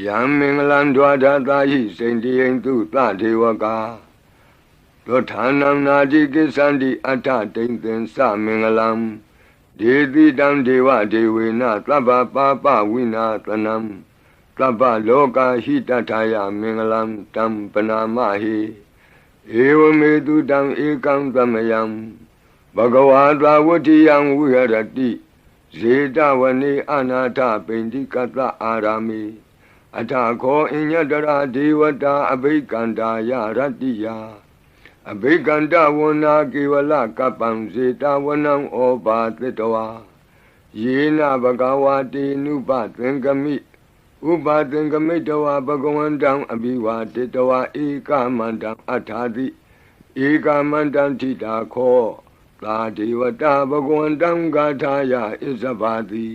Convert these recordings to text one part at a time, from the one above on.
ယံမင်္ဂလံဒွါဒသာဟိစိန်တိယံသူသဒေဝကာသောဌာနံနာတိကိသန္တိအတ္ထတိန်သင်္စမင်္ဂလံဒေတိတံဒေဝဒေဝေနသဗ္ဗပါပဝိနာသနံသဗ္ဗလောကဟိတထာယမင်္ဂလံတံပနာမဟိဧဝမေတုတံဧကံသမယံဘဂဝါသာဝတ္တိယံဝိဟရတိဇေတဝနေအနာထပိန္တိကတအာရာမိ အထာခောအညတရာဒေဝတာအဘိကန္တာယရတ္တိယအဘိကန္တဝနာကေဝလကပ္ပံဇေတဝနံဩဘာသတ္တဝါယေနဘဂဝါတေနုပသင်္ကမိဥပါသင်္ကမိတဝါဘဂဝန္တံအဘိဝါတေတဝါဧကမန္တံအထာတိဧကမန္တံထိတာခောသာဒေဝတာဘဂဝန္တံဂါထာယဣဇဘာတိ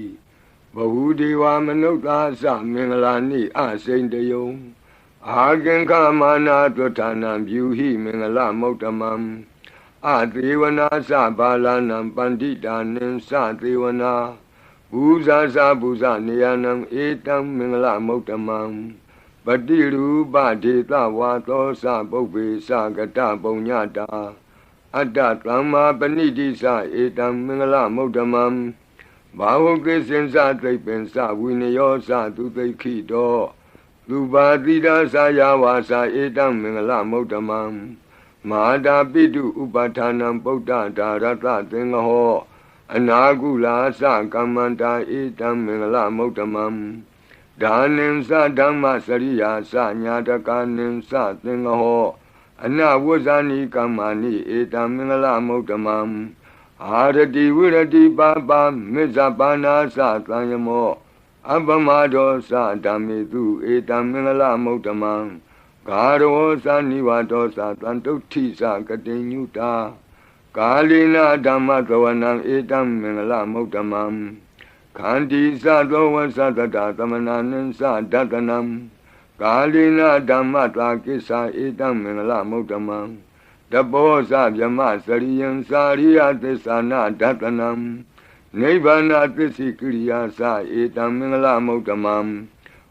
ဘဝဒေဝမနုဿာသမင်္ဂလာနိအစိန်တယုံအာကင်္ခမာနာတွဋ္ဌာနံပြုဟိမင်္ဂလမௌတမံအသေဝနာသဘာလနံပန္တိတာနိသသေဝနာဘူဇာဇာဘူဇနေယနံဧတံမင်္ဂလမௌတမံပတိရူပဒေသဝါသောသပုပ္ပေသကတပုံညတာအတ္တသမ္မာပဏိတိသဧတံမင်္ဂလမௌတမံ ဘာဝကိစင်္စသိပ္ပင်္စဝိနယောသသူသိခိတောသူပါတိတာသာယဝါစာဧတံမင်္ဂလမௌတမံမဟာတာပိတုဥပဌာနံပုဒ္ဒဒါရတသင်္ဃဟောအနာကုလာသကမ္မန္တာဧတံမင်္ဂလမௌတမံဒါနိသဓမ္မစရိယာသညာတကာနိသသင်္ဃဟောအနဝဇ္ဇာနိကမ္မာနိဧတံမင်္ဂလမௌတမံ အာရတိဝိရတိပါပါမေဇပါနာသသံယမောအပမဒောသဓမ္မေတုဧတံမင်္ဂလမௌတမံဂါရောသနိဝတောသတံတုဋ္ဌိသကတိညုတာကာလိနာဓမ္မသဝနံဧတံမင်္ဂလမௌတမံခန္တီသသောဝသတတသမနာနိသဒတနံကာလိနာဓမ္မတာကိစ္ဆာဧတံမင်္ဂလမௌတမံ တဘောဇဗြမစရိယံစာရိယသစ္ဆာနာဒတနံနိဗ္ဗာနသစ္စိကိရိယာသဧတံမင်္ဂလမௌတမံ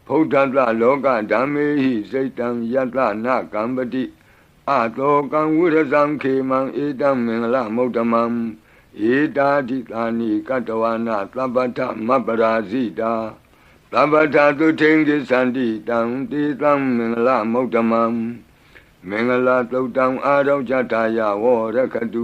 ဖုဒ္ဓတလောကဓမ္မေဟိစိတ်တံယတနာကံပတိအတောကံဝိရဇံခေမံဧတံမင်္ဂလမௌတမံဧတာတိတာနိကတဝနာသဗ္ဗထမပရာဇိတာသဗ္ဗထသုထိန်ကိသန္တိတံတေတံမင်္ဂလမௌတမံ မင်္ဂလာသုတ်တံအာရောကြတာယဝရခတု